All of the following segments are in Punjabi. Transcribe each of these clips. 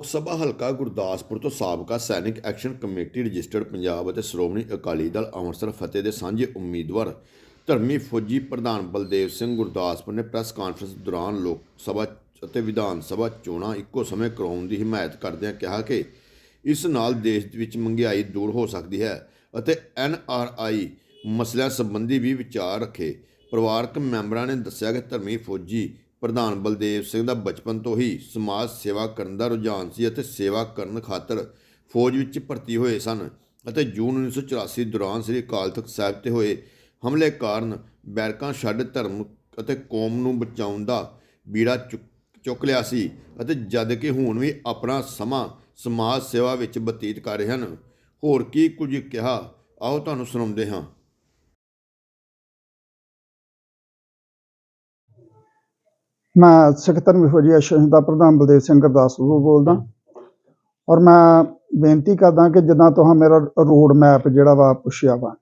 ਲੋਕ ਸਭਾ ਹਲਕਾ ਗੁਰਦਾਸਪੁਰ ਤੋਂ ਸਾਬਕਾ ਸੈਨਿਕ ਐਕਸ਼ਨ ਕਮੇਟੀ ਰਜਿਸਟਰਡ ਪੰਜਾਬ ਅਤੇ ਸ਼੍ਰੋਮਣੀ ਅਕਾਲੀ ਦਲ ਅੰਮ੍ਰਿਤਸਰ ਫਤਿਹ ਦੇ ਸਾਂਝੇ ਉਮੀਦਵਾਰ ਧਰਮੀ ਫੌਜੀ ਪ੍ਰਧਾਨ ਬਲਦੇਵ ਸਿੰਘ ਗੁਰਦਾਸਪੁਰ ਨੇ ਪ੍ਰੈਸ ਕਾਨਫਰੰਸ ਦੌਰਾਨ ਲੋਕ ਸਭਾ ਅਤੇ ਵਿਧਾਨ ਸਭਾ ਚੋਣਾਂ ਇੱਕੋ ਸਮੇਂ ਕਰਾਉਣ ਦੀ ਹਮਾਇਤ ਕਰਦਿਆਂ ਕਿਹਾ ਕਿ ਇਸ ਨਾਲ ਦੇਸ਼ ਵਿੱਚ ਮਹਿੰਗਾਈ ਦੂਰ ਹੋ ਸਕਦੀ ਹੈ ਅਤੇ ਐਨ ਆਰ ਆਈ ਮਸਲਿਆਂ ਸੰਬੰਧੀ ਵੀ ਵਿਚਾਰ ਰੱਖੇ। ਪਰਿਵਾਰਕ ਮੈਂਬਰਾਂ ਨੇ ਦੱਸਿਆ ਕਿ ਧਰਮੀ ਫੌਜੀ ਪ੍ਰਧਾਨ ਬਲਦੇਵ ਸਿੰਘ ਦਾ ਬਚਪਨ ਤੋਂ ਹੀ ਸਮਾਜ ਸੇਵਾ ਕਰਨ ਦਾ ਰੁਝਾਨ ਸੀ ਅਤੇ ਸੇਵਾ ਕਰਨ ਖਾਤਰ ਫੌਜ ਵਿੱਚ ਭਰਤੀ ਹੋਏ ਸਨ ਅਤੇ ਜੂਨ 1984 ਦੌਰਾਨ ਸ੍ਰੀ ਅਕਾਲ ਤਖਤ ਸਾਹਿਬ ਤੇ ਹੋਏ ਹਮਲੇ ਕਾਰਨ ਬੈਰਕਾਂ ਛੱਡ ਧਰਮ ਅਤੇ ਕੌਮ ਨੂੰ ਬਚਾਉਣ ਦਾ ਬੀੜਾ ਚੁੱਕ ਚੁੱਕ ਲਿਆ ਸੀ ਅਤੇ ਜਦ ਕਿ ਹੁਣ ਵੀ ਆਪਣਾ ਸਮਾਂ ਸਮਾਜ ਸੇਵਾ ਵਿੱਚ ਬਤੀਤ ਕਰ ਰਹੇ ਹਨ। ਹੋਰ ਕੀ ਕੁਝ ਕਿਹਾ? ਆਓ ਤੁਹਾਨੂੰ ਸੁਣਾਉਂਦੇ ਹਾਂ। ਮੈਂ ਸਿੱਖਤਰ ਵਿਫੋਜੀ ਐਸੋਸੀਏਸ਼ਨ ਦਾ ਪ੍ਰਧਾਨ ਬਲਦੇਵ ਸਿੰਘ ਗੁਰਦਾਸਪੁਰ ਬੋਲਦਾ। ਔਰ ਮੈਂ ਬੇਨਤੀ ਕਰਦਾ ਕਿ ਜਿੱਦਾਂ ਤੁਸੀਂ ਮੇਰਾ ਰੋਡ ਮੈਪ ਜਿਹੜਾ ਵਾ ਪੁੱਛਿਆ ਵਾ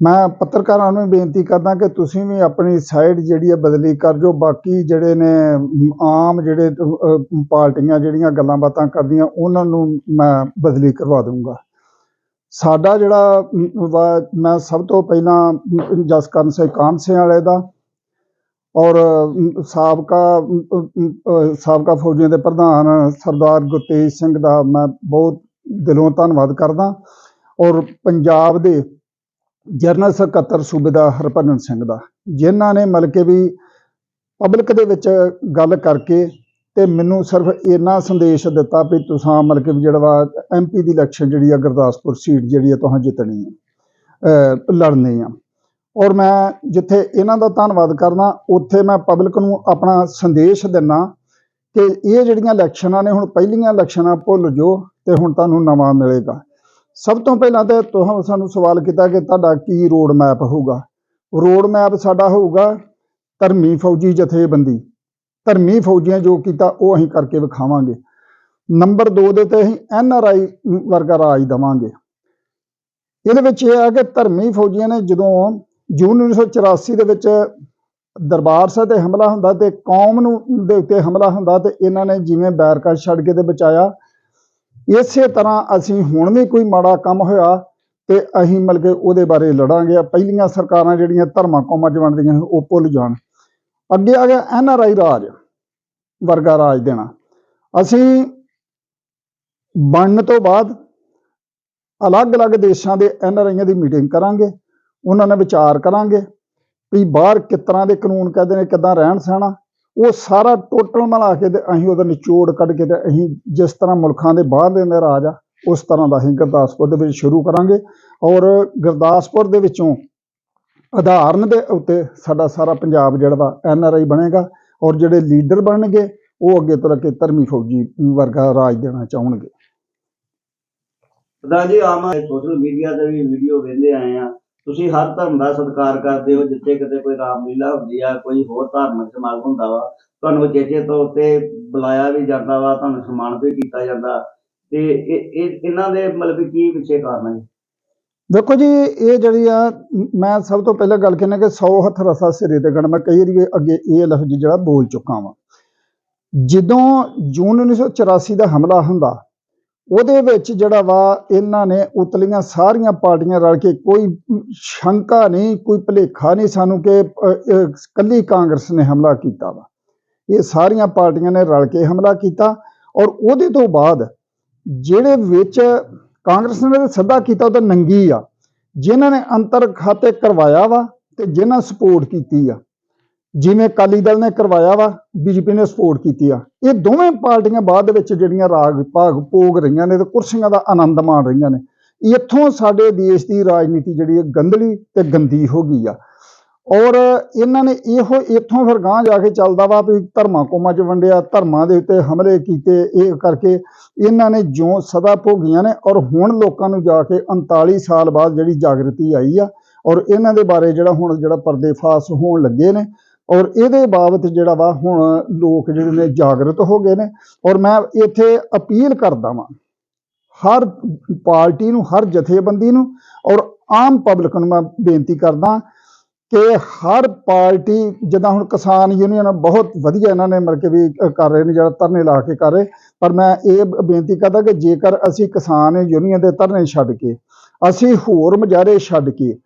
ਮੈਂ ਪੱਤਰਕਾਰਾਂ ਨੂੰ ਬੇਨਤੀ ਕਰਦਾ ਕਿ ਤੁਸੀਂ ਵੀ ਆਪਣੀ ਸਾਈਡ ਜਿਹੜੀ ਹੈ ਬਦਲੀ ਕਰ ਜੋ ਬਾਕੀ ਜਿਹੜੇ ਨੇ ਆਮ ਜਿਹੜੇ ਪਾਰਟੀਆਂ ਜਿਹੜੀਆਂ ਗੱਲਾਂ ਬਾਤਾਂ ਕਰਦੀਆਂ ਉਹਨਾਂ ਨੂੰ ਮੈਂ ਬਦਲੀ ਕਰਵਾ ਦੂੰਗਾ ਸਾਡਾ ਜਿਹੜਾ ਮੈਂ ਸਭ ਤੋਂ ਪਹਿਲਾਂ ਜਸਕਰਨ ਸਿੰਘ ਕਾਂਸੇ ਵਾਲੇ ਦਾ ਔਰ ਸਾਬਕਾ ਸਾਬਕਾ ਫੌਜੀਆਂ ਦੇ ਪ੍ਰਧਾਨ ਸਰਦਾਰ ਗੁਰਤੇਜ ਸਿੰਘ ਦਾ ਮੈਂ ਬਹੁਤ ਦਿਲੋਂ ਧੰਨਵਾਦ ਕਰਦਾ। ਔਰ ਪੰਜਾਬ ਦੇ ਜਨਰਲ ਸਕੱਤਰ ਸੂਬੇਦਾਰ ਹਰਭਜਨ ਸਿੰਘ ਦਾ, ਜਿਨ੍ਹਾਂ ਨੇ ਮਤਲਬ ਕਿ ਵੀ ਪਬਲਿਕ ਦੇ ਵਿੱਚ ਗੱਲ ਕਰਕੇ ਤੇ ਮੈਨੂੰ ਸਿਰਫ ਇੰਨਾ ਸੰਦੇਸ਼ ਦਿੱਤਾ ਵੀ ਤੁਸੀਂ ਮਤਲਬ ਕਿ ਜਿਹੜਾ ਵਾ ਐਮਪੀ ਦੀ ਇਲੈਕਸ਼ਨ ਜਿਹੜੀ ਆ ਗੁਰਦਾਸਪੁਰ ਸੀਟ ਜਿਹੜੀ ਆ, ਤੁਸੀਂ ਜਿੱਤਣੀ ਆ ਲੜਨੀ ਆ। ਔਰ ਮੈਂ ਜਿੱਥੇ ਇਹਨਾਂ ਦਾ ਧੰਨਵਾਦ ਕਰਨਾ ਉੱਥੇ ਮੈਂ ਪਬਲਿਕ ਨੂੰ ਆਪਣਾ ਸੰਦੇਸ਼ ਦਿੰਨਾ ਕਿ ਇਹ ਜਿਹੜੀਆਂ ਇਲੈਕਸ਼ਨਾਂ ਨੇ, ਹੁਣ ਪਹਿਲੀਆਂ ਇਲੈਕਸ਼ਨਾਂ ਭੁੱਲ ਜੋ ਤੇ ਹੁਣ ਤੁਹਾਨੂੰ ਨਵਾਂ ਮਿਲੇਗਾ। ਸਭ ਤੋਂ ਪਹਿਲਾਂ ਤੇ ਤੁਸੀਂ ਸਾਨੂੰ ਸਵਾਲ ਕੀਤਾ ਕਿ ਤੁਹਾਡਾ ਕੀ ਰੋਡ ਮੈਪ ਹੋਊਗਾ? ਰੋਡ ਮੈਪ ਸਾਡਾ ਹੋਊਗਾ ਧਰਮੀ ਫੌਜੀ ਜਥੇਬੰਦੀ। ਧਰਮੀ ਫੌਜੀਆਂ ਜੋ ਕੀਤਾ, ਉਹ ਅਸੀਂ ਕਰਕੇ ਵਿਖਾਵਾਂਗੇ। ਨੰਬਰ 2 ਦੇ ਤੇ ਅਸੀਂ ਐਨ ਆਰ ਆਈ ਵਰਗਾ ਰਾਜ ਦਵਾਂਗੇ। ਇਹਦੇ ਵਿੱਚ ਇਹ ਆ ਕਿ ਧਰਮੀ ਫੌਜੀਆਂ ਨੇ ਜਦੋਂ ਜੂਨ 1984 ਦੇ ਵਿੱਚ ਦਰਬਾਰ ਸਾਹਿਬ ਤੇ ਹਮਲਾ ਹੁੰਦਾ ਤੇ ਕੌਮ ਨੂੰ ਦੇ ਉੱਤੇ ਹਮਲਾ ਹੁੰਦਾ ਤੇ ਇਹਨਾਂ ਨੇ ਜਿਵੇਂ ਬੈਰਕਾ ਛੱਡ ਕੇ ਤੇ ਬਚਾਇਆ। ਇਸੇ ਤਰ੍ਹਾਂ ਅਸੀਂ ਹੁਣ ਵੀ ਕੋਈ ਮਾੜਾ ਕੰਮ ਹੋਇਆ ਤੇ ਅਸੀਂ ਮਿਲ ਕੇ ਉਹਦੇ ਬਾਰੇ ਲੜਾਂਗੇ। ਪਹਿਲੀਆਂ ਸਰਕਾਰਾਂ ਜਿਹੜੀਆਂ ਧਰਮਾਂ ਕੌਮਾਂ 'ਚ ਵੰਡਦੀਆਂ ਸੀ, ਉਹ ਭੁੱਲ ਜਾਣ। ਅੱਗੇ ਆ ਗਿਆ ਐਨ ਆਰ ਆਈ ਰਾਜ ਵਰਗਾ ਰਾਜ ਦੇਣਾ। ਅਸੀਂ ਬਣਨ ਤੋਂ ਬਾਅਦ ਅਲੱਗ-ਅਲੱਗ ਦੇਸ਼ਾਂ ਦੇ ਐਨ ਆਰ ਆਈਆਂ ਦੀ ਮੀਟਿੰਗ ਕਰਾਂਗੇ। ਉਹਨਾਂ ਨਾਲ ਵਿਚਾਰ ਕਰਾਂਗੇ ਵੀ ਬਾਹਰ ਕਿਸ ਤਰ੍ਹਾਂ ਦੇ ਕਾਨੂੰਨ ਕਹਿੰਦੇ ਨੇ, ਕਿੱਦਾਂ ਰਹਿਣ ਸਹਿਣਾ। ਉਹ ਸਾਰਾ ਟੋਟਲ ਮਿਲਾ ਕੇ ਤੇ ਅਸੀਂ ਉਹਦਾ ਨਿਚੋੜ ਕੱਢ ਕੇ ਤੇ ਅਸੀਂ ਜਿਸ ਤਰ੍ਹਾਂ ਮੁਲਕਾਂ ਦੇ ਬਾਹਰ ਦੇ ਨੇ ਰਾਜ ਆ, ਉਸ ਤਰ੍ਹਾਂ ਦਾ ਅਸੀਂ ਗੁਰਦਾਸਪੁਰ ਦੇ ਵਿੱਚ ਸ਼ੁਰੂ ਕਰਾਂਗੇ। ਔਰ ਗੁਰਦਾਸਪੁਰ ਦੇ ਵਿੱਚੋਂ ਉਦਾਹਰਨ ਦੇ ਉੱਤੇ ਸਾਡਾ ਸਾਰਾ ਪੰਜਾਬ ਜਿਹੜਾ ਵਾ ਐਨ ਆਰ ਆਈ ਬਣੇਗਾ ਔਰ ਜਿਹੜੇ ਲੀਡਰ ਬਣਨਗੇ, ਉਹ ਅੱਗੇ ਤੋਂ ਲੈ ਕੇ ਧਰਮੀ ਫੌਜੀ ਵਰਗਾ ਰਾਜ ਦੇਣਾ ਚਾਹਣਗੇ। ਪ੍ਰਧਾਨ ਜੀ, ਆਮ ਸੋਸ਼ਲ ਮੀਡੀਆ ਤੇ ਵੀ ਵੀਡੀਓ ਵੇਖਦੇ ਆਏ ਆ। ਤੁਸੀਂ ਹਰ ਧਰਮ ਦਾ ਸਤਿਕਾਰ ਕਰਦੇ ਹੋ, ਜਿੱਥੇ ਕਿਤੇ ਕੋਈ ਰਾਮਲੀਲਾ ਹੁੰਦੀ ਆ, ਕੋਈ ਹੋਰ ਧਾਰਮਿਕ ਸਮਾਗਮ ਹੁੰਦਾ ਵਾ, ਤੁਹਾਨੂੰ ਚੇਚੇ ਤੌਰ ਤੇ ਬੁਲਾਇਆ ਵੀ ਜਾਂਦਾ ਵਾ, ਤੁਹਾਨੂੰ ਸਨਮਾਨਿਤ ਵੀ ਕੀਤਾ ਜਾਂਦਾ। ਤੇ ਇਹ, ਇਹ- ਇਹਨਾਂ ਦੇ ਮਤਲਬ ਵੀ ਕੀ ਪਿੱਛੇ ਕਾਰਨ ਹੈ ਦੇਖੋ ਜੀ, ਇਹ ਜਿਹੜੀ ਆ, ਮੈਂ ਸਭ ਤੋਂ ਪਹਿਲਾਂ ਗੱਲ ਕਹਿੰਦਾ ਕਿ 100 ਹੱਥ ਰਸਾ ਸਿਰੇ ਤੇ ਗਣ ਮੈਂ ਕਈ ਵਾਰੀ ਅੱਗੇ ਇਹ ਲਫ਼ਜ਼ ਜਿਹੜਾ ਬੋਲ ਚੁੱਕਾ ਵਾਂ। ਜਦੋਂ ਜੂਨ 1984 ਦਾ ਹਮਲਾ ਹੁੰਦਾ ਉਹਦੇ ਵਿੱਚ ਜਿਹੜਾ ਵਾ ਇਹਨਾਂ ਨੇ ਉਤਲੀਆਂ ਸਾਰੀਆਂ ਪਾਰਟੀਆਂ ਰਲ ਕੇ ਕੋਈ ਸ਼ੰਕਾ ਨਹੀਂ ਕੋਈ ਭੁਲੇਖਾ ਨਹੀਂ ਸਾਨੂੰ ਕਿ ਅ, ਕੱਲੀ ਕਾਂਗਰਸ ਨੇ ਹਮਲਾ ਕੀਤਾ ਵਾ। ਇਹ ਸਾਰੀਆਂ ਪਾਰਟੀਆਂ ਨੇ ਰਲ ਕੇ ਹਮਲਾ ਕੀਤਾ ਔਰ ਉਹਦੇ ਤੋਂ ਬਾਅਦ ਜਿਹੜੇ ਵਿੱਚ ਕਾਂਗਰਸ ਨੇ ਸੱਦਾ ਕੀਤਾ ਉਹ ਤਾਂ ਨੰਗੀ ਆ। ਜਿਨ੍ਹਾਂ ਨੇ ਅੰਤਰ ਖਾਤੇ ਕਰਵਾਇਆ ਵਾ ਤੇ ਜਿਨ੍ਹਾਂ ਸਪੋਰਟ ਕੀਤੀ ਆ ਜਿਵੇਂ ਅਕਾਲੀ ਦਲ ਨੇ ਕਰਵਾਇਆ ਵਾ, ਬੀਜੇਪੀ ਨੇ ਸਪੋਰਟ ਕੀਤੀ ਆ। ਇਹ ਦੋਵੇਂ ਪਾਰਟੀਆਂ ਬਾਅਦ ਦੇ ਵਿੱਚ ਜਿਹੜੀਆਂ ਰਾਗ, ਭਾਗ ਭੋਗ ਰਹੀਆਂ ਨੇ ਤੇ ਕੁਰਸੀਆਂ ਦਾ ਆਨੰਦ ਮਾਣ ਰਹੀਆਂ ਨੇ। ਇੱਥੋਂ ਸਾਡੇ ਦੇਸ਼ ਦੀ ਰਾਜਨੀਤੀ ਜਿਹੜੀ ਹੈ ਗੰਦਲੀ ਤੇ ਗੰਦੀ ਹੋ ਗਈ ਆ। ਔਰ ਇਹਨਾਂ ਨੇ ਇਹੋ ਇੱਥੋਂ ਫਿਰ ਗਾਂਹ ਜਾ ਕੇ ਚੱਲਦਾ ਵਾ ਵੀ ਧਰਮਾਂ ਕੋਮਾਂ 'ਚ ਵੰਡਿਆ, ਧਰਮਾਂ ਦੇ ਉੱਤੇ ਹਮਲੇ ਕੀਤੇ, ਇਹ ਕਰਕੇ ਇਹਨਾਂ ਨੇ ਜਿਉਂ ਸਦਾ ਭੋਗੀਆਂ ਨੇ ਔਰ ਹੁਣ ਲੋਕਾਂ ਨੂੰ ਜਾ ਕੇ 39 ਸਾਲ ਬਾਅਦ ਜਿਹੜੀ ਜਾਗਰਤੀ ਆਈ ਆ ਔਰ ਇਹਨਾਂ ਦੇ ਬਾਰੇ ਜਿਹੜਾ ਹੁਣ ਜਿਹੜਾ ਪਰਦੇਫਾਸ ਹੋਣ ਲੱਗੇ ਨੇ ਔਰ ਇਹਦੇ ਬਾਬਤ ਜਿਹੜਾ ਵਾ ਹੁਣ ਲੋਕ ਜਿਹੜੇ ਨੇ ਜਾਗਰਤ ਹੋ ਗਏ ਨੇ, ਔਰ ਮੈਂ ਇੱਥੇ ਅਪੀਲ ਕਰਦਾ ਵਾਂ, ਹਰ ਪਾਰਟੀ ਨੂੰ, ਹਰ ਜਥੇਬੰਦੀ ਨੂੰ, ਔਰ ਆਮ ਪਬਲਿਕ ਨੂੰ ਮੈਂ ਬੇਨਤੀ ਕਰਦਾ ਕਿ ਹਰ ਪਾਰਟੀ, ਜਿੱਦਾਂ ਹੁਣ ਕਿਸਾਨ ਯੂਨੀਅਨ ਬਹੁਤ ਵਧੀਆ ਇਹਨਾਂ ਨੇ ਮਤਲਬ ਕਿ ਵੀ ਕਰ ਰਹੇ ਨੇ, ਜਿਹੜਾ ਧਰਨੇ ਲਾ ਕੇ ਕਰ ਰਹੇ, ਪਰ ਮੈਂ ਇਹ ਬੇਨਤੀ ਕਰਦਾ ਕਿ ਜੇਕਰ ਅਸੀਂ ਕਿਸਾਨ ਯੂਨੀਅਨ ਦੇ ਧਰਨੇ ਛੱਡ ਕੇ, ਅਸੀਂ ਹੋਰ ਮੁਜ਼ਾਹਰੇ ਛੱਡ ਕੇ,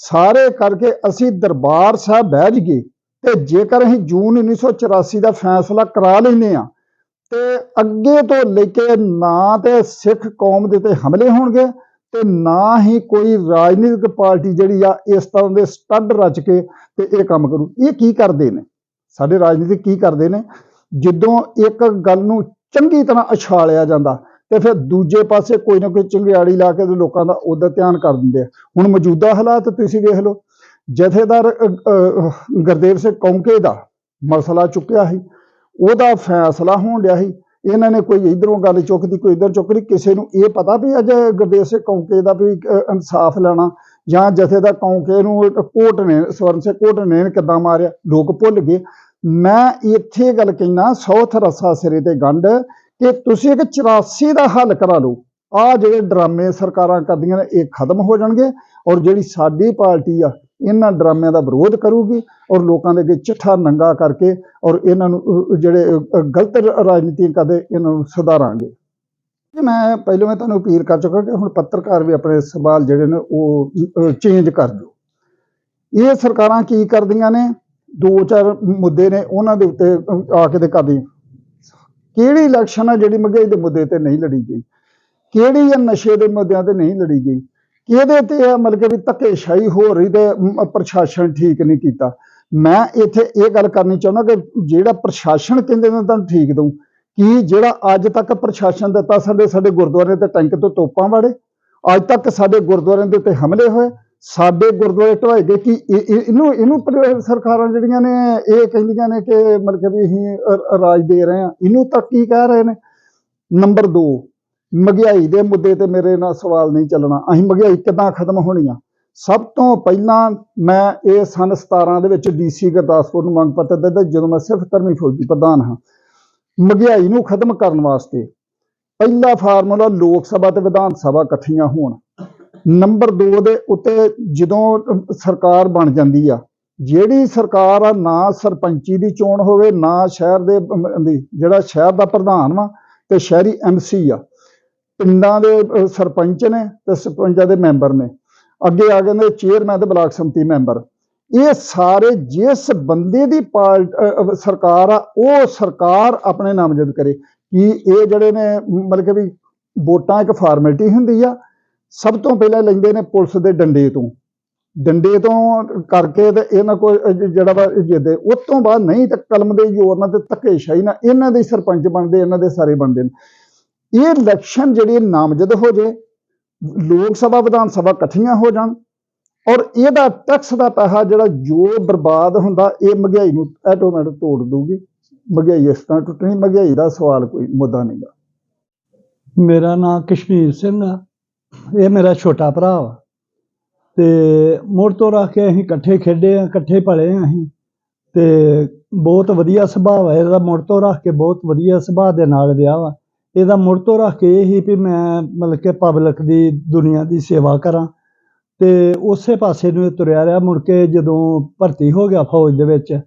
ਸਾਰੇ ਕਰਕੇ ਅਸੀਂ ਦਰਬਾਰ ਸਾਹਿਬ ਬਹਿ ਜਾਈਏ ਤੇ ਜੇਕਰ ਅਸੀਂ ਜੂਨ 1984 ਦਾ ਫੈਸਲਾ ਕਰਾ ਲੈਨੇ ਆ ਤੇ ਅੱਗੇ ਤੋਂ ਲੈ ਕੇ ਨਾ ਤੇ ਸਿੱਖ ਕੌਮ ਦੇ ਤੇ ਹਮਲੇ ਹੋਣਗੇ ਤੇ ਨਾ ਹੀ ਕੋਈ ਰਾਜਨੀਤਿਕ ਪਾਰਟੀ ਜਿਹੜੀ ਆ ਇਸ ਤਰ੍ਹਾਂ ਦੇ ਸਟੱਡ ਰਚ ਕੇ ਤੇ ਇਹ ਕੰਮ ਕਰੂ। ਇਹ ਕੀ ਕਰਦੇ ਨੇ? ਸਾਡੇ ਰਾਜਨੀਤਿਕ ਕੀ ਕਰਦੇ ਨੇ? ਜਦੋਂ ਇੱਕ ਗੱਲ ਨੂੰ ਚੰਗੀ ਤਰ੍ਹਾਂ ਉਛਾਲਿਆ ਜਾਂਦਾ ਤੇ ਫਿਰ ਦੂਜੇ ਪਾਸੇ ਕੋਈ ਨਾ ਕੋਈ ਚੰਗਿਆੜੀ ਲਾ ਕੇ ਲੋਕਾਂ ਦਾ ਉਹਦਾ ਧਿਆਨ ਕਰ ਦਿੰਦੇ ਆ। ਹੁਣ ਮੌਜੂਦਾ ਹਾਲਾਤ ਤੁਸੀਂ ਵੇਖ ਲਓ। ਜਥੇਦਾਰ ਗੁਰਦੇਵ ਸਿੰਘ ਕੌਂਕੇ ਦਾ ਮਸਲਾ ਚੁੱਕਿਆ ਸੀ। ਉਹਦਾ ਫੈਸਲਾ ਹੋਣ ਡਿਆ ਸੀ। ਇਹਨਾਂ ਨੇ ਕੋਈ ਇਧਰੋਂ ਗੱਲ ਚੁੱਕਦੀ, ਕੋਈ ਇਧਰ ਚੁੱਕਦੀ, ਕਿਸੇ ਨੂੰ ਇਹ ਪਤਾ ਵੀ ਅੱਜ ਗੁਰਦੇਵ ਸਿੰਘ ਕੌਂਕੇ ਦਾ ਵੀ ਇਨਸਾਫ ਲੈਣਾ ਜਾਂ ਜਥੇਦਾਰ ਕੌਂਕੇ ਨੂੰ ਕੋਟ ਨੇ, ਸਵਰਨ ਸਿੰਘ ਕੋਟ ਨੇ ਕਿੱਦਾਂ ਮਾਰਿਆ, ਲੋਕ ਭੁੱਲ ਗਏ। ਮੈਂ ਇੱਥੇ ਗੱਲ ਕਹਿਣਾ ਸੌਥ ਰਸਾ ਸਿਰੇ ਤੇ ਗੰਢ, ਕਿ ਤੁਸੀਂ ਇੱਕ 84 ਦਾ ਹੱਲ ਕਰਾ ਲਓ। ਆ ਜਿਹੜੇ ਡਰਾਮੇ ਸਰਕਾਰਾਂ ਕਰਦੀਆਂ ਨੇ, ਇਹ ਖਤਮ ਹੋ ਜਾਣਗੇ ਔਰ ਜਿਹੜੀ ਸਾਡੀ ਪਾਰਟੀ ਆ ਇਹਨਾਂ ਡਰਾਮਿਆਂ ਦਾ ਵਿਰੋਧ ਕਰੂਗੀ ਔਰ ਲੋਕਾਂ ਦੇ ਅੱਗੇ ਚਿੱਠਾ ਨੰਗਾ ਕਰਕੇ ਔਰ ਇਹਨਾਂ ਨੂੰ ਜਿਹੜੇ ਗਲਤ ਰਾਜਨੀਤੀ ਕਰਦੇ ਇਹਨਾਂ ਨੂੰ ਸੁਧਾਰਾਂਗੇ। ਮੈਂ ਪਹਿਲਾਂ ਮੈਂ ਤੁਹਾਨੂੰ ਅਪੀਲ ਕਰ ਚੁੱਕਾ ਕਿ ਹੁਣ ਪੱਤਰਕਾਰ ਵੀ ਆਪਣੇ ਸਵਾਲ ਜਿਹੜੇ ਨੇ ਉਹ ਚੇਂਜ ਕਰ ਦਿਓ। ਇਹ ਸਰਕਾਰਾਂ ਕੀ ਕਰਦੀਆਂ ਨੇ? ਦੋ ਚਾਰ ਮੁੱਦੇ ਨੇ ਉਹਨਾਂ ਦੇ ਉੱਤੇ ਆ ਕੇ ਤੇ ਕਰਦੀਆਂ ਕਿਹੜੀ ਇਲੈਕਸ਼ਨ ਆ ਜਿਹੜੀ ਮਹਿੰਗਾਈ ਦੇ ਮੁੱਦੇ ਤੇ ਨਹੀਂ ਲੜੀ ਗਈ? ਕਿਹੜੀ ਆ ਨਸ਼ੇ ਦੇ ਮੁੱਦਿਆਂ ਤੇ ਨਹੀਂ ਲੜੀ ਗਈ? ਕਿਹਦੇ ਤੇ ਆ ਮਤਲਬ ਕਿ ਵੀ ਧੱਕੇਸ਼ਾਹੀ ਹੋ ਰਹੀ ਤੇ ਪ੍ਰਸ਼ਾਸਨ ਠੀਕ ਨਹੀਂ ਕੀਤਾ। ਮੈਂ ਇੱਥੇ ਇਹ ਗੱਲ ਕਰਨੀ ਚਾਹੁੰਦਾ ਕਿ ਜਿਹੜਾ ਪ੍ਰਸ਼ਾਸਨ ਕਹਿੰਦੇ ਨੇ ਤੁਹਾਨੂੰ ਠੀਕ ਦਊ। ਕਿ ਜਿਹੜਾ ਅੱਜ ਤੱਕ ਪ੍ਰਸ਼ਾਸਨ ਦਿੱਤਾ ਸਾਡੇ ਸਾਡੇ ਗੁਰਦੁਆਰੇ ਤੇ ਟੈਂਕ ਤੋਂ ਤੋਪਾਂ ਵਾੜੇ ਅੱਜ ਤੱਕ ਸਾਡੇ ਗੁਰਦੁਆਰਿਆਂ ਦੇ ਉੱਤੇ ਹਮਲੇ ਹੋਏ, ਸਾਡੇ ਗੁਰਦੁਆਰੇ ਢਵਾਏ ਗਏ ਕਿ ਇਹਨੂੰ ਇਹਨੂੰ ਸਰਕਾਰਾਂ ਜਿਹੜੀਆਂ ਨੇ, ਇਹ ਕਹਿੰਦੀਆਂ ਨੇ ਕਿ ਮਤਲਬ ਕਿ ਵੀ ਅਸੀਂ ਰਾਜ ਦੇ ਰਹੇ ਹਾਂ। ਇਹਨੂੰ ਤਾਂ ਕੀ ਕਹਿ ਰਹੇ ਨੇ? ਨੰਬਰ 2 ਮਹਿੰਗਾਈ ਦੇ ਮੁੱਦੇ ਤੇ ਮੇਰੇ ਨਾਲ ਸਵਾਲ ਨਹੀਂ ਚੱਲਣਾ। ਅਸੀਂ ਮਹਿੰਗਾਈ ਕਿੱਦਾਂ ਖਤਮ ਹੋਣੀ ਆ? ਸਭ ਤੋਂ ਪਹਿਲਾਂ ਮੈਂ ਇਹ ਸਨ 17 ਦੇ ਵਿੱਚ ਡੀਸੀ ਗੁਰਦਾਸਪੁਰ ਨੂੰ ਮੰਗ ਪੱਤਰ ਦਿੱਤਾ, ਜਦੋਂ ਮੈਂ ਸਿਰਫ ਧਰਮੀ ਫੌਜੀ ਪ੍ਰਧਾਨ ਹਾਂ। ਮਹਿੰਗਾਈ ਨੂੰ ਖਤਮ ਕਰਨ ਵਾਸਤੇ ਪਹਿਲਾ ਫਾਰਮੂਲਾ ਲੋਕ ਸਭਾ ਤੇ ਵਿਧਾਨ ਸਭਾ ਇਕੱਠੀਆਂ ਹੋਣ। ਨੰਬਰ 2 ਦੇ ਉੱਤੇ ਜਦੋਂ ਸਰਕਾਰ ਬਣ ਜਾਂਦੀ ਆ, ਜਿਹੜੀ ਸਰਕਾਰ ਆ, ਨਾ ਸਰਪੰਚੀ ਦੀ ਚੋਣ ਹੋਵੇ, ਨਾ ਸ਼ਹਿਰ ਦੇ ਜਿਹੜਾ ਸ਼ਹਿਰ ਦਾ ਪ੍ਰਧਾਨ ਵਾ, ਤੇ ਸ਼ਹਿਰੀ ਐਮਸੀ ਆ। ਪਿੰਡਾਂ ਦੇ ਸਰਪੰਚ ਨੇ ਤੇ ਸਰਪੰਚਾਂ ਦੇ ਮੈਂਬਰ ਨੇ। ਅੱਗੇ ਆ ਗਏ ਨੇ ਚੇਅਰਮੈਨ ਤੇ ਬਲਾਕ ਸੰਮਤੀ ਮੈਂਬਰ। ਇਹ ਸਾਰੇ ਜਿਸ ਬੰਦੇ ਦੀ ਪਾਰਟ ਸਰਕਾਰ ਆ, ਉਹ ਸਰਕਾਰ ਆਪਣੇ ਨਾਮਜ਼ਦ ਕਰੇ। ਕਿ ਇਹ ਜਿਹੜੇ ਨੇ, ਮਤਲਬ ਕਿ ਵੀ ਵੋਟਾਂ ਇੱਕ ਫਾਰਮੈਲਿਟੀ ਹੁੰਦੀ ਆ, ਸਭ ਤੋਂ ਪਹਿਲਾਂ ਲੈਂਦੇ ਨੇ ਪੁਲਿਸ ਦੇ ਡੰਡੇ ਤੋਂ। ਡੰਡੇ ਤੋਂ ਕਰਕੇ ਤੇ ਇਹਨਾਂ ਕੋਲ ਜਿਹੜਾ ਵਾ, ਜਿੱਦੇ ਉਸ ਤੋਂ ਬਾਅਦ ਨਹੀਂ ਤਾਂ ਕਲਮ ਦੇ ਜ਼ੋਰ ਨਾਲ ਤੇ ਧੱਕੇਸ਼ਾਹੀ ਨਾਲ ਇਹਨਾਂ ਦੇ ਸਰਪੰਚ ਬਣਦੇ, ਇਹਨਾਂ ਦੇ ਸਾਰੇ ਬਣਦੇ ਨੇ। ਇਹ ਇਲੈਕਸ਼ਨ ਜਿਹੜੀ ਨਾਮਜ਼ਦ ਹੋ ਜੇ ਲੋਕ ਸਭਾ, ਵਿਧਾਨ ਸਭਾ ਇਕੱਠੀਆਂ ਹੋ ਜਾਣ ਔਰ ਇਹਦਾ ਟੈਕਸ ਦਾ ਪੈਸਾ ਜਿਹੜਾ ਜੋ ਬਰਬਾਦ ਹੁੰਦਾ, ਇਹ ਮਹਿੰਗਾਈ ਨੂੰ ਆਟੋਮੈਟਿਕ ਤੋੜ ਦੂਗੀ ਮਹਿੰਗਾਈ ਇਸ ਤਰ੍ਹਾਂ ਟੁੱਟਣੀ, ਮਹਿੰਗਾਈ ਦਾ ਸਵਾਲ ਕੋਈ ਮੁੱਦਾ ਨਹੀਂਗਾ ਮੇਰਾ ਨਾਮ ਕਸ਼ਮੀਰ ਸਿੰਘ ਆ, ਇਹ ਮੇਰਾ ਛੋਟਾ ਭਰਾ ਵਾ। ਤੇ ਮੁੜ ਤੋਂ ਰੱਖ ਕੇ ਅਸੀਂ ਇਕੱਠੇ ਖੇਡੇ ਆ, ਇਕੱਠੇ ਪਲੇ ਆ ਅਸੀਂ। ਤੇ ਬਹੁਤ ਵਧੀਆ ਸੁਭਾਅ ਹੈ ਇਹਦਾ, ਮੁੜ ਤੋਂ ਰੱਖ ਕੇ ਬਹੁਤ ਵਧੀਆ ਸੁਭਾਅ ਦੇ ਨਾਲ ਵਿਆਹ ਵਾ। ਇਹਦਾ ਮੁੜ ਤੋਂ ਰੱਖ ਕੇ ਇਹ ਹੀ ਵੀ ਮੈਂ ਮਤਲਬ ਕਿ ਪਬਲਿਕ ਦੀ ਦੁਨੀਆ ਦੀ ਸੇਵਾ ਕਰਾਂ ਤੇ ਉਸੇ ਪਾਸੇ ਨੂੰ ਇਹ ਤੁਰਿਆ ਰਿਹਾ ਮੁੜ ਕੇ ਜਦੋਂ ਭਰਤੀ ਹੋ ਗਿਆ ਫੌਜ ਦੇ ਵਿੱਚ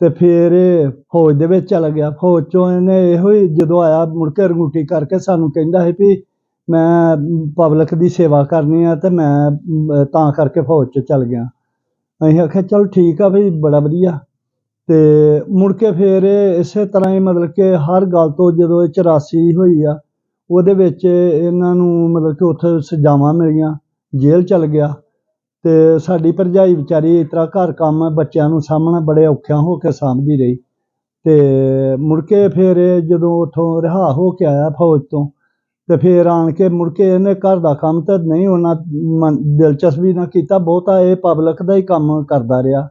ਤੇ ਫਿਰ ਇਹ ਫੌਜ ਦੇ ਵਿੱਚ ਚਲਾ ਗਿਆ। ਫੌਜ ਚੋਂ ਇਹਨੇ ਇਹੋ ਹੀ ਜਦੋਂ ਆਇਆ ਮੁੜ ਕੇ ਰੰਗੂਟੀ ਕਰਕੇ ਸਾਨੂੰ ਕਹਿੰਦਾ ਸੀ ਵੀ ਮੈਂ ਪਬਲਿਕ ਦੀ ਸੇਵਾ ਕਰਨੀ ਆ ਤੇ ਮੈਂ ਤਾਂ ਕਰਕੇ ਫੌਜ ਚ ਚਲ ਗਿਆ। ਅਸੀਂ ਆਖਿਆ, ਚਲ ਠੀਕ ਆ ਵੀ ਬੜਾ ਵਧੀਆ। ਤੇ ਮੁੜ ਕੇ ਫਿਰ ਇਸੇ ਤਰ੍ਹਾਂ ਹੀ ਮਤਲਬ ਕਿ ਹਰ ਗੱਲ ਤੋਂ ਜਦੋਂ ਇਹ 84 ਹੋਈ ਆ, ਉਹਦੇ ਵਿੱਚ ਇਹਨਾਂ ਨੂੰ ਮਤਲਬ ਕਿ ਉੱਥੇ ਸਜ਼ਾਵਾਂ ਮਿਲੀਆਂ, ਜੇਲ੍ਹ ਚਲ ਗਿਆ ਤੇ ਸਾਡੀ ਭਰਜਾਈ ਵਿਚਾਰੀ ਇਸ ਤਰ੍ਹਾਂ ਘਰ ਕੰਮ ਬੱਚਿਆਂ ਨੂੰ ਸਾਹਮਣੇ ਬੜੇ ਔਖਿਆਂ ਹੋ ਕੇ ਸਾਂਭਦੀ ਰਹੀ ਤੇ ਮੁੜ ਕੇ ਫਿਰ ਇਹ ਜਦੋਂ ਉੱਥੋਂ ਰਿਹਾ ਹੋ ਕੇ ਆਇਆ ਫੌਜ ਤੋਂ ਤੇ ਫਿਰ ਆਣ ਕੇ ਮੁੜ ਕੇ ਇਹਨੇ ਘਰ ਦਾ ਕੰਮ ਤਾਂ ਨਹੀਂ ਉਹਨਾਂ ਮਨ- ਦਿਲਚਸਪੀ ਨਾ ਕੀਤਾ, ਬਹੁਤਾ ਇਹ ਪਬਲਿਕ ਦਾ ਹੀ ਕੰਮ ਕਰਦਾ ਰਿਹਾ।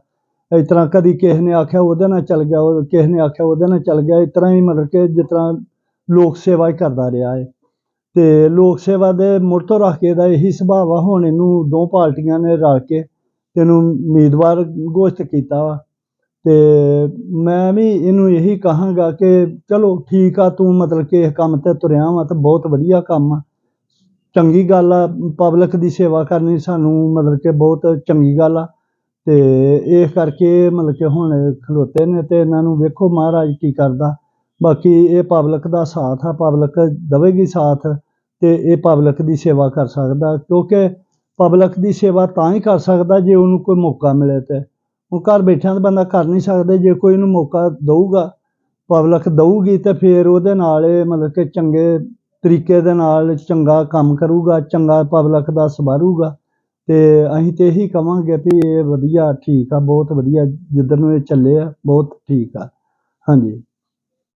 ਇਸ ਤਰ੍ਹਾਂ ਕਦੀ ਕਿਸੇ ਨੇ ਆਖਿਆ ਉਹਦੇ ਨਾਲ ਚੱਲ ਗਿਆ, ਉਹ ਕਿਸੇ ਨੇ ਆਖਿਆ ਉਹਦੇ ਨਾਲ ਚੱਲ ਗਿਆ, ਇਸ ਤਰ੍ਹਾਂ ਹੀ ਮਤਲਬ ਕਿ ਜਿਸ ਤਰ੍ਹਾਂ ਲੋਕ ਸੇਵਾ ਹੀ ਕਰਦਾ ਰਿਹਾ ਹੈ। ਤੇ ਲੋਕ ਸੇਵਾ ਦੇ ਮੁੜ ਤੋਂ ਰੱਖ ਕੇ ਦਾ ਇਹੀ ਸੁਭਾਅ ਆ ਹੁਣ ਇਹਨੂੰ ਦੋ ਪਾਰਟੀਆਂ ਨੇ ਰਲ ਕੇ ਇਹਨੂੰ ਉਮੀਦਵਾਰ ਘੋਸ਼ਿਤ ਕੀਤਾ ਵਾ। ਤੇ ਮੈਂ ਵੀ ਇਹਨੂੰ ਇਹੀ ਕਹਾਂਗਾ ਕਿ ਚਲੋ ਠੀਕ ਆ, ਤੂੰ ਮਤਲਬ ਕਿ ਇਹ ਕੰਮ ਤੇ ਤੁਰਿਆ ਵਾ ਤਾਂ ਬਹੁਤ ਵਧੀਆ ਕੰਮ ਆ। ਚੰਗੀ ਗੱਲ ਆ ਪਬਲਿਕ ਦੀ ਸੇਵਾ ਕਰਨੀ ਸਾਨੂੰ ਮਤਲਬ ਕਿ ਬਹੁਤ ਚੰਗੀ ਗੱਲ ਆ। ਤੇ ਇਸ ਕਰਕੇ ਮਤਲਬ ਕਿ ਹੁਣ ਖਲੋਤੇ ਨੇ ਤੇ ਇਹਨਾਂ ਨੂੰ ਵੇਖੋ ਮਹਾਰਾਜ ਕੀ ਕਰਦਾ। ਬਾਕੀ ਇਹ ਪਬਲਿਕ ਦਾ ਸਾਥ ਆ, ਪਬਲਿਕ ਦੇਵੇਗੀ ਸਾਥ ਤੇ ਇਹ ਪਬਲਿਕ ਦੀ ਸੇਵਾ ਕਰ ਸਕਦਾ, ਕਿਉਂਕਿ ਪਬਲਿਕ ਦੀ ਸੇਵਾ ਤਾਂ ਹੀ ਕਰ ਸਕਦਾ ਜੇ ਉਹਨੂੰ ਕੋਈ ਮੌਕਾ ਮਿਲੇ ਤੇ। ਉਹ ਘਰ ਬੈਠਿਆਂ ਤਾਂ ਬੰਦਾ ਕਰ ਨਹੀਂ ਸਕਦਾ, ਜੇ ਕੋਈ ਇਹਨੂੰ ਮੌਕਾ ਦਊਗਾ, ਪਬਲਿਕ ਦਊਗੀ ਤੇ ਫਿਰ ਉਹਦੇ ਨਾਲ ਇਹ ਮਤਲਬ ਕਿ ਚੰਗੇ ਤਰੀਕੇ ਦੇ ਨਾਲ ਚੰਗਾ ਕੰਮ ਕਰੂਗਾ, ਚੰਗਾ ਪਬਲਿਕ ਦਾ ਸਵਾਰੂਗਾ ਤੇ ਅਸੀਂ ਤੇ ਇਹੀ ਕਵਾਂਗੇ ਵੀ ਇਹ ਵਧੀਆ ਠੀਕ ਆ, ਬਹੁਤ ਵਧੀਆ ਜਿੱਧਰ ਨੂੰ ਇਹ ਚੱਲੇ ਆ, ਬਹੁਤ ਠੀਕ ਆ। ਹਾਂਜੀ।